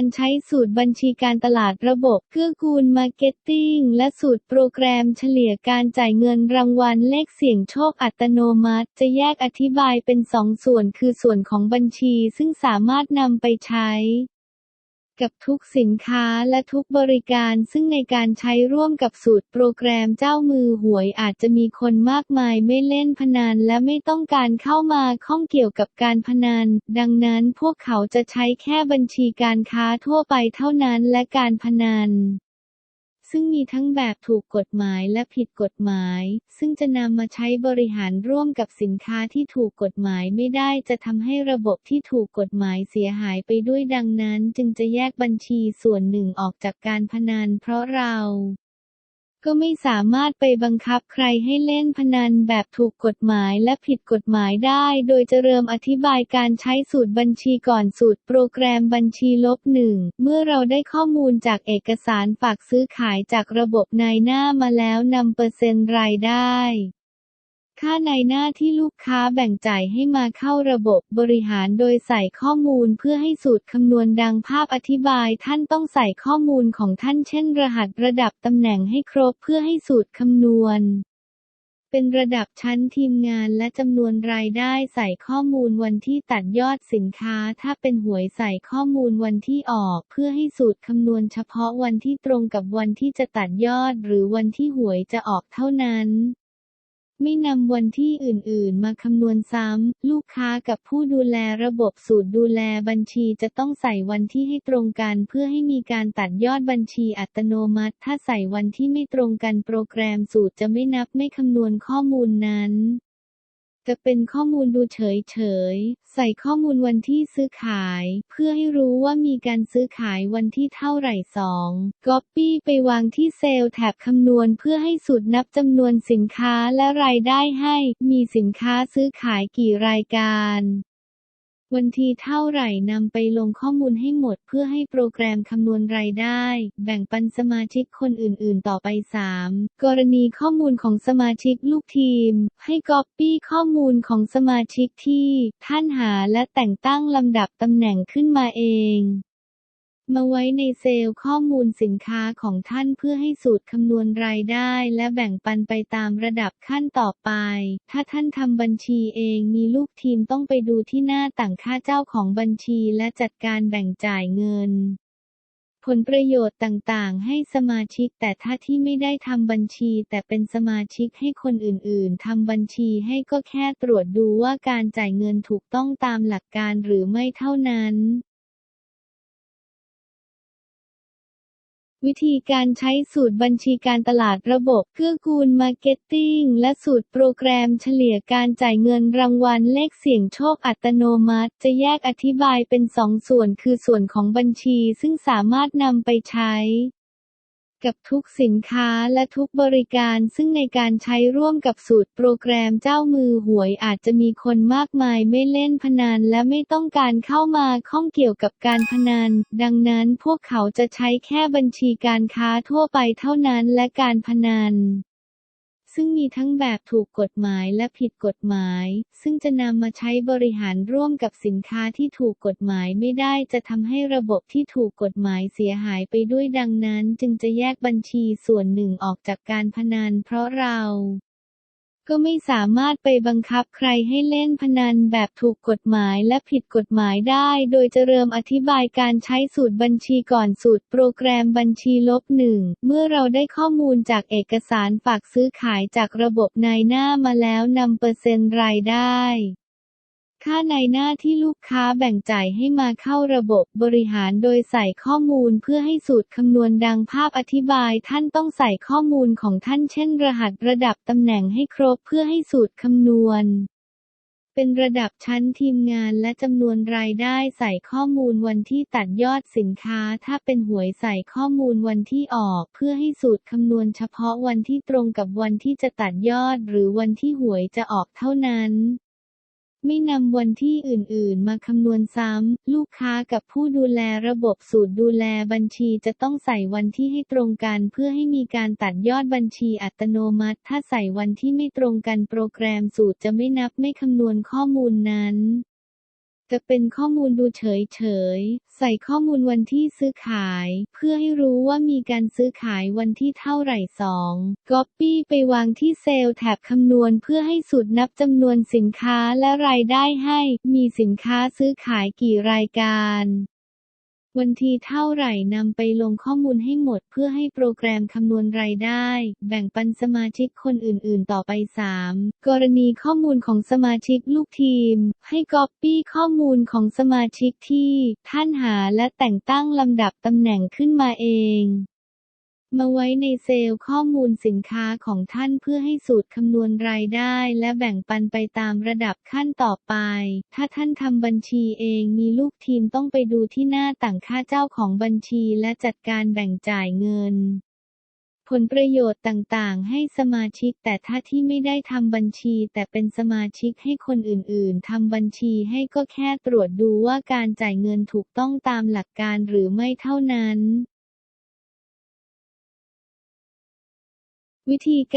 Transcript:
การใช้สูตรบัญชีการตลาดระบบเกื้อกูลมาร์เก็ตติ้งและสูตรโปรแกรมเฉลี่ยการจ่ายเงินรางวัลเลขเสี่ยงโชคอัตโนมัติ จะแยกอธิบายเป็นสองส่วนคือส่วนของบัญชีซึ่งสามารถนำไปใช้ กับทุกสินค้าและทุกบริการซึ่งในการใช้ร่วมกับสูตรโปรแกรมเจ้ามือหวยอาจจะมีคนมากมายไม่เล่นพนันและไม่ต้องการเข้ามาข้องเกี่ยวกับการพนัน ดังนั้นพวกเขาจะใช้แค่บัญชีการค้าทั่วไปเท่านั้นและการพนัน ซึ่งมีทั้งแบบถูกกฎหมายและผิดกฎหมาย ซึ่งจะนำมาใช้บริหารร่วมกับสินค้าที่ถูกกฎหมายไม่ได้จะทำให้ระบบที่ถูกกฎหมายเสียหายไปด้วยดังนั้น จึงจะแยกบัญชีส่วนหนึ่งออกจากการพนันเพราะเรา ก็ไม่สามารถไปบังคับใครให้เล่นพนันแบบถูกกฎหมายและผิดกฎหมายได้ โดยจะเริ่มอธิบายการใช้สูตรบัญชีก่อนสูตรโปรแกรมบัญชีลบหนึ่ง เมื่อเราได้ข้อมูลจากเอกสารฝากซื้อขายจากระบบนายหน้ามาแล้วนำเปอร์เซ็นต์รายได้ ค่าในหน้าที่ลูกค้าแบ่งจ่ายให้มาเข้าระบบบริหารโดยใส่ข้อมูลเพื่อให้สูตรคำนวณดังภาพอธิบายท่านต้องใส่ข้อมูลของท่านเช่น รหัสระดับตำแหน่งให้ครบเพื่อให้สูตรคำนวณ เป็นระดับชั้นทีมงานและจำนวนรายได้ใส่ข้อมูลวันที่ตัดยอดสินค้า ถ้าเป็นหวยใส่ข้อมูลวันที่ออก เพื่อให้สูตรคำนวณเฉพาะวันที่ตรงกับวันที่จะตัดยอด หรือวันที่หวยจะออกเท่านั้น ไม่นำวันที่อื่นๆ มาคำนวณซ้ำ ลูกค้ากับผู้ดูแลระบบสูตรดูแลบัญชีจะต้องใส่วันที่ให้ตรงกัน เพื่อให้มีการตัดยอดบัญชีอัตโนมัติ ถ้าใส่วันที่ไม่ตรงกันโปรแกรมสูตรจะไม่นับไม่คำนวณข้อมูลนั้น จะเป็นข้อมูลดูเฉยๆใส่ข้อมูลวันที่ซื้อขาย เพื่อให้รู้ว่ามีการซื้อขายวันที่เท่าไหร่สองก๊อปปี้ไปวางที่เซลล์แถบคำนวณเพื่อให้สูตรนับจำนวนสินค้าและรายได้ให้ มีสินค้าซื้อขายกี่รายการ วันทีเท่าไหร่นำไปลงข้อมูลให้หมดเพื่อให้โปรแกรมคำนวณรายได้ แบ่งปันสมาชิกคนอื่นๆ ต่อไป 3. กรณีข้อมูลของสมาชิกลูกทีม ให้ก๊อปปี้ข้อมูลของสมาชิกที่ ท่านหาและแต่งตั้งลำดับตำแหน่งขึ้นมาเอง มาไว้ในเซลล์ข้อมูลสินค้าของท่านเพื่อให้สูตรคำนวณรายได้และแบ่งปันไปตามระดับขั้นต่อไป ถ้าท่านทำบัญชีเองมีลูกทีมต้องไปดูที่หน้าต่างค่าเจ้าของบัญชีและจัดการแบ่งจ่ายเงินผลประโยชน์ต่างๆ ให้สมาชิกแต่ถ้าที่ไม่ได้ทำบัญชี แต่เป็นสมาชิกให้คนอื่นๆทำบัญชีให้ก็แค่ตรวจดูว่าการจ่ายเงินถูกต้องตามหลักการหรือไม่เท่านั้น วิธีการใช้สูตรบัญชีการตลาดระบบเกื้อกูลมาร์เก็ตติ้งและสูตรโปรแกรมเฉลี่ยการจ่ายเงินรางวัลเลขเสี่ยงโชคอัตโนมัติ จะแยกอธิบายเป็นสองส่วนคือส่วนของบัญชีซึ่งสามารถนำไปใช้ กับทุกสินค้าและทุกบริการ ซึ่งในการใช้ร่วมกับสูตรโปรแกรมเจ้ามือหวยอาจจะมีคนมากมายไม่เล่นพนันและไม่ต้องการเข้ามาข้องเกี่ยวกับการพนัน ดังนั้นพวกเขาจะใช้แค่บัญชีการค้าทั่วไปเท่านั้นและการพนัน ซึ่งมีทั้งแบบถูกกฎหมายและผิดกฎหมาย ซึ่งจะนำมาใช้บริหารร่วมกับสินค้าที่ถูกกฎหมายไม่ได้จะทำให้ระบบที่ถูกกฎหมายเสียหายไปด้วยดังนั้น จึงจะแยกบัญชีส่วนหนึ่งออกจากการพนันเพราะเรา ก็ไม่สามารถไปบังคับใครให้เล่นพนันแบบถูกกฎหมายและผิดกฎหมายได้ โดยจะเริ่มอธิบายการใช้สูตรบัญชีก่อนสูตรโปรแกรมบัญชีลบหนึ่ง เมื่อเราได้ข้อมูลจากเอกสารฝากซื้อขายจากระบบนายหน้ามาแล้วนำเปอร์เซ็นต์รายได้ ค่าในหน้าที่ลูกค้าแบ่งจ่ายให้มาเข้าระบบบริหารโดยใส่ข้อมูลเพื่อให้สูตรคำนวณดังภาพอธิบายท่านต้องใส่ข้อมูลของท่านเช่น รหัสระดับตำแหน่งให้ครบเพื่อให้สูตรคำนวณ เป็นระดับชั้นทีมงานและจำนวนรายได้ใส่ข้อมูลวันที่ตัดยอดสินค้า ถ้าเป็นหวยใส่ข้อมูลวันที่ออก เพื่อให้สูตรคำนวณเฉพาะวันที่ตรงกับวันที่จะตัดยอด หรือวันที่หวยจะออกเท่านั้น ไม่นำวันที่อื่นๆ มาคำนวณซ้ำ ลูกค้ากับผู้ดูแลระบบสูตรดูแลบัญชีจะต้องใส่วันที่ให้ตรงกันเพื่อให้มีการตัดยอดบัญชีอัตโนมัติ ถ้าใส่วันที่ไม่ตรงกันโปรแกรมสูตรจะไม่นับไม่คำนวณข้อมูลนั้น จะเป็นข้อมูลดูเฉยๆใส่ข้อมูลวันที่ซื้อขาย เพื่อให้รู้ว่ามีการซื้อขายวันที่เท่าไหร่ 2. Copy ไปวางที่เซลล์แท็บคำนวณเพื่อให้สูตรนับจำนวนสินค้าและรายได้ให้ มีสินค้าซื้อขายกี่รายการ วันที่เท่าไหร่นำไปลงข้อมูลให้หมดเพื่อให้โปรแกรมคำนวณรายได้ แบ่งปันสมาชิกคนอื่นๆ ต่อไป 3. กรณีข้อมูลของสมาชิกลูกทีม ให้ก๊อปปี้ข้อมูลของสมาชิกที่ ท่านหาและแต่งตั้งลำดับตำแหน่งขึ้นมาเอง มาไว้ในเซลล์ข้อมูลสินค้าของท่านเพื่อให้สูตรคำนวณรายได้และแบ่งปันไปตามระดับขั้นต่อไป ถ้าท่านทำบัญชีเองมีลูกทีมต้องไปดูที่หน้าต่างค่าเจ้าของบัญชีและจัดการแบ่งจ่ายเงิน ผลประโยชน์ต่างๆ ให้สมาชิกแต่ถ้าที่ไม่ได้ทำบัญชี แต่เป็นสมาชิกให้คนอื่นๆทำบัญชีให้ก็แค่ตรวจดูว่าการจ่ายเงินถูกต้องตามหลักการหรือไม่เท่านั้น วิธีการ